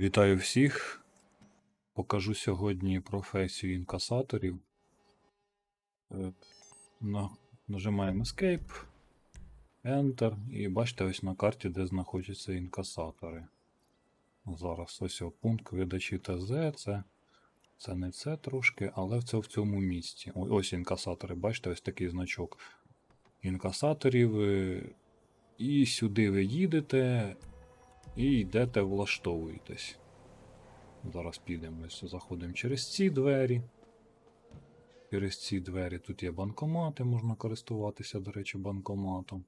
Вітаю всіх. Покажу сьогодні професію інкасаторів. Е, на- Нажимаємо Escape, Enter, і бачите ось на карті, де знаходяться інкасатори. Зараз ось пункт видачі ТЗ. Це, це не це трошки, але це в цьому місці. Ось інкасатори, бачите, ось такий значок інкасаторів. е, І сюди ви їдете і йдете, влаштовуєтесь. Зараз підемо, заходимо через ці двері. Через ці двері тут є банкомати, можна користуватися, до речі, банкоматом.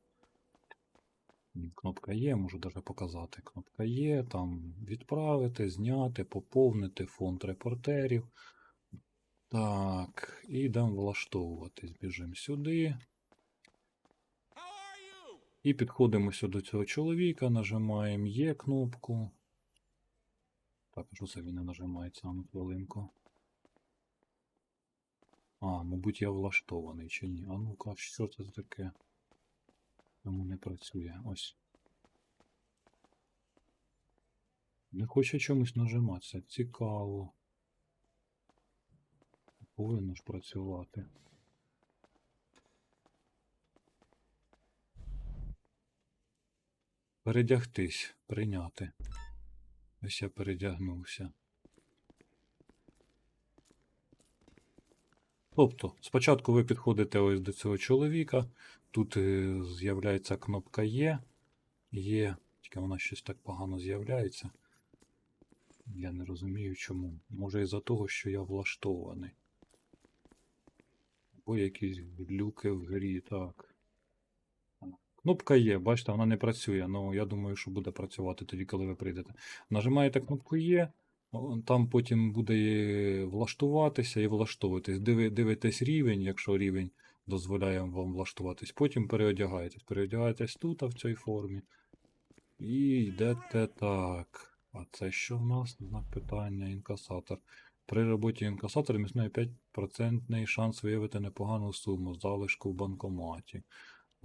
Кнопка є, можу навіть показати. Кнопка є, там відправити, зняти, поповнити фонд репортерів. Так, і йдемо влаштовуватись. Біжимо сюди. І підходимо сюди до цього чоловіка, нажимаємо Є кнопку. Так, що це він не нажимається на хвилинку. А, мабуть, я влаштований чи ні. А ну-ка, що це таке? Чому не працює? Ось. Не хоче чомусь нажиматися. Цікаво. Повинно ж працювати. Передягтись, прийняти. Ось я передягнувся. Тобто, спочатку ви підходите ось до цього чоловіка. Тут е, з'являється кнопка Є. Є, тільки вона щось так погано з'являється. Я не розумію чому. Може із-за того, що я влаштований. Або якісь люки в грі, так. Кнопка є, бачите, вона не працює. Ну, я думаю, що буде працювати тоді, коли ви прийдете. Нажимаєте кнопку Є, там потім буде влаштуватися і влаштовуватись. Диви, дивитесь рівень, якщо рівень дозволяє вам влаштуватись. Потім переодягаєтесь. Переодягаєтесь тут, а в цій формі. І йдете так. А це що в нас? Знак питання, інкасатор. При роботі інкасатором існує 5% шанс виявити непогану суму залишку в банкоматі.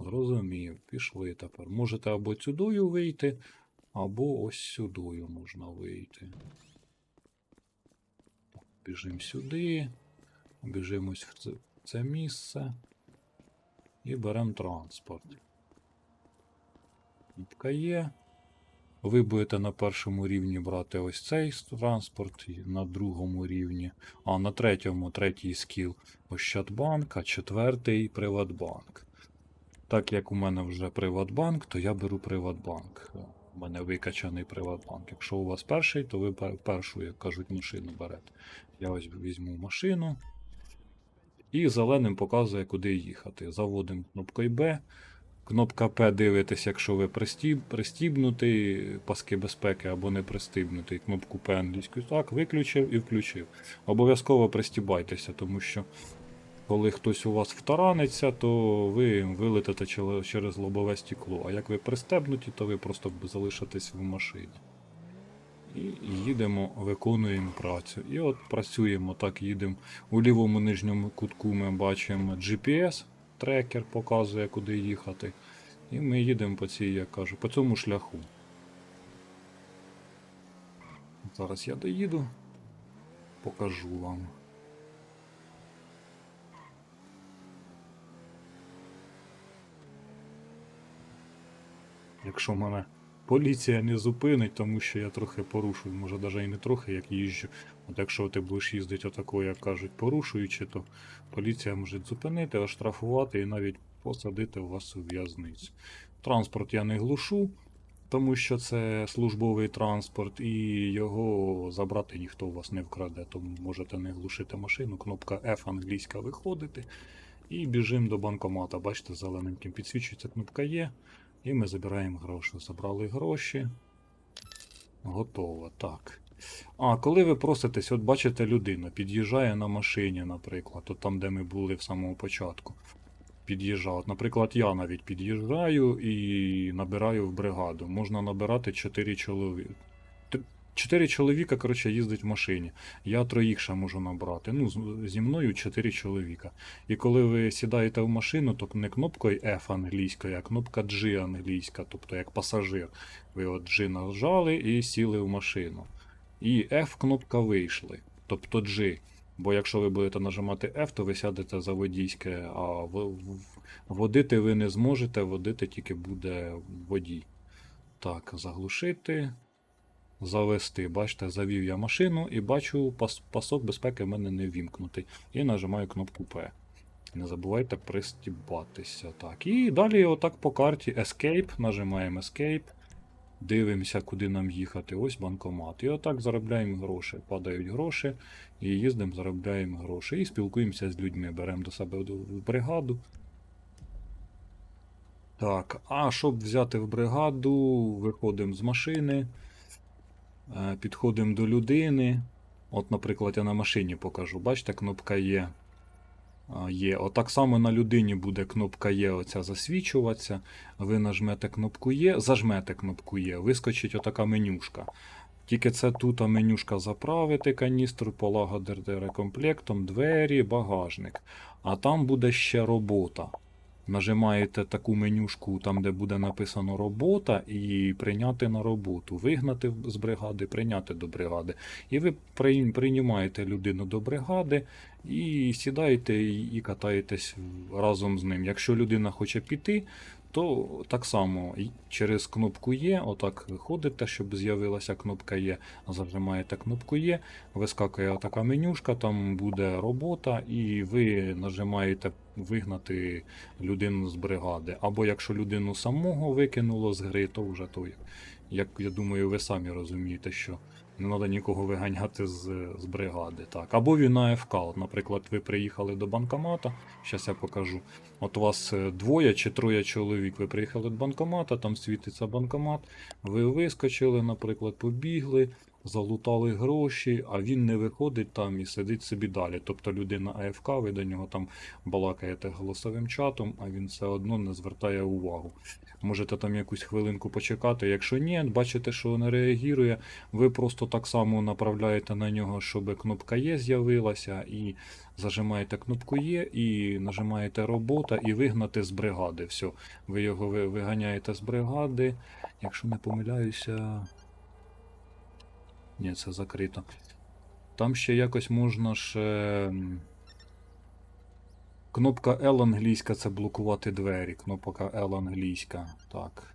Зрозумів, пішли тепер. Можете або сюдою вийти, або ось сюдою можна вийти. Біжимо сюди, Біжимось в це, це місце і беремо транспорт. Кнопка є. Ви будете на першому рівні брати ось цей транспорт, на другому рівні, а на третьому, третій скіл Ощадбанк, а четвертий Приватбанк. Так як у мене вже Приватбанк, то я беру Приватбанк. У мене викачаний Приватбанк. Якщо у вас перший, то ви першу, як кажуть, машину берете. Я ось візьму машину. І зеленим показує, куди їхати. Заводимо кнопкою Б. Кнопка П дивитесь, якщо ви пристіб, пристібнутий, паски безпеки або не пристібнутий. Кнопку П англійською так, виключив і включив. Обов'язково пристібайтеся, тому що коли хтось у вас втараниться, то ви вилетите через лобове стекло. А як ви пристебнуті, то ви просто залишитесь в машині. І їдемо, виконуємо працю. І от працюємо так, їдемо. У лівому нижньому кутку ми бачимо GPS, трекер показує, куди їхати. І ми їдемо по цій, як кажу, по цьому шляху. Зараз я доїду, покажу вам. Якщо мене поліція не зупинить, тому що я трохи порушую, може навіть і не трохи, як їжджу. От якщо ти будеш їздити отако, як кажуть, порушуючи, то поліція може зупинити, оштрафувати і навіть посадити вас у в'язницю. Транспорт я не глушу, тому що це службовий транспорт, і його забрати ніхто у вас не вкраде, тому можете не глушити машину. Кнопка F англійська виходити. І біжимо до банкомата. Бачите, зелененьким підсвічується кнопка Є. І ми забираємо гроші. Забрали гроші. Готово. Так. А, коли ви проситесь, от бачите, людина під'їжджає на машині, наприклад, от там, де ми були в самому початку. Під'їжджав. Наприклад, я навіть під'їжджаю і набираю в бригаду. Можна набирати 4 чоловіка. Чотири чоловіка, коротше, їздить в машині. Я троїх можу набрати. Ну, зі мною чотири чоловіка. І коли ви сідаєте в машину, то не кнопкою F англійською, а кнопка G англійська, тобто як пасажир. Ви от G нажали і сіли в машину. і F кнопка вийшли. Тобто G. Бо якщо ви будете нажимати F, то ви сядете за водійське, а водити ви не зможете, водити тільки буде водій. Так, заглушити. Завести. Бачите, завів я машину і бачу, пас, пасок безпеки в мене не вімкнутий. І нажимаю кнопку P. Не забувайте пристібатися. Так. І далі отак по карті Escape. Нажимаємо Escape. Дивимося, куди нам їхати. Ось банкомат. І отак заробляємо гроші. Падають гроші. І їздимо, заробляємо гроші. І спілкуємося з людьми. Беремо до себе в бригаду. Так, а щоб взяти в бригаду, виходимо з машини, підходимо до людини. От, наприклад, я на машині покажу. Бачите, кнопка є. А, Є. Отак само на людині буде кнопка Є оця засвічуватися. Ви нажмете кнопку Є, зажмете кнопку Є, вискочить отака менюшка. Тільки це тут менюшка заправити каністру, полагодити рекомплектом, двері, багажник. А там буде ще робота. Нажимаєте таку менюшку, там, де буде написано робота, і прийняти на роботу, вигнати з бригади, прийняти до бригади. І ви прийм- приймаєте людину до бригади і сідаєте і катаєтесь разом з ним. Якщо людина хоче піти, то так само через кнопку Є, отак виходите, щоб з'явилася кнопка Є, зажимаєте кнопку Є, вискакує така менюшка, там буде робота, і ви нажимаєте вигнати людину з бригади. Або якщо людину самого викинуло з гри, то вже то, як я думаю, ви самі розумієте, що не треба нікого виганяти з, з бригади. Так. Або він АФК. От, наприклад, ви приїхали до банкомата, зараз я покажу. От у вас е, двоє чи троє чоловік, ви приїхали до банкомата, там світиться банкомат, ви вискочили, наприклад, побігли, залутали гроші, а він не виходить там і сидить собі далі. Тобто людина АФК, ви до нього там балакаєте голосовим чатом, а він все одно не звертає увагу. Можете там якусь хвилинку почекати. Якщо ні, бачите, що не реагує, ви просто так само направляєте на нього, щоб кнопка Є з'явилася, і зажимаєте кнопку Є, і нажимаєте робота і вигнати з бригади. Все, ви його виганяєте з бригади. Якщо не помиляюся. Ні, це закрито. Там ще якось можна ем, Кнопка L англійська це блокувати двері. Кнопка L англійська. Так.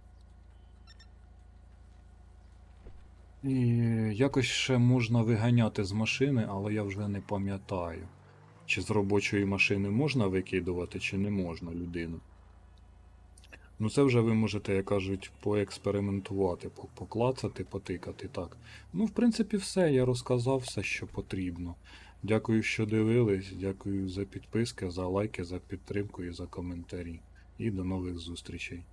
І якось ще можна виганяти з машини, але я вже не пам'ятаю. Чи з робочої машини можна викидувати, чи не можна людину. Ну, це вже ви можете, як кажуть, поекспериментувати, поклацати, потикати. Так. Ну, в принципі, все. Я розказав все, що потрібно. Дякую, що дивились. Дякую за підписки, за лайки, за підтримку і за коментарі. І до нових зустрічей.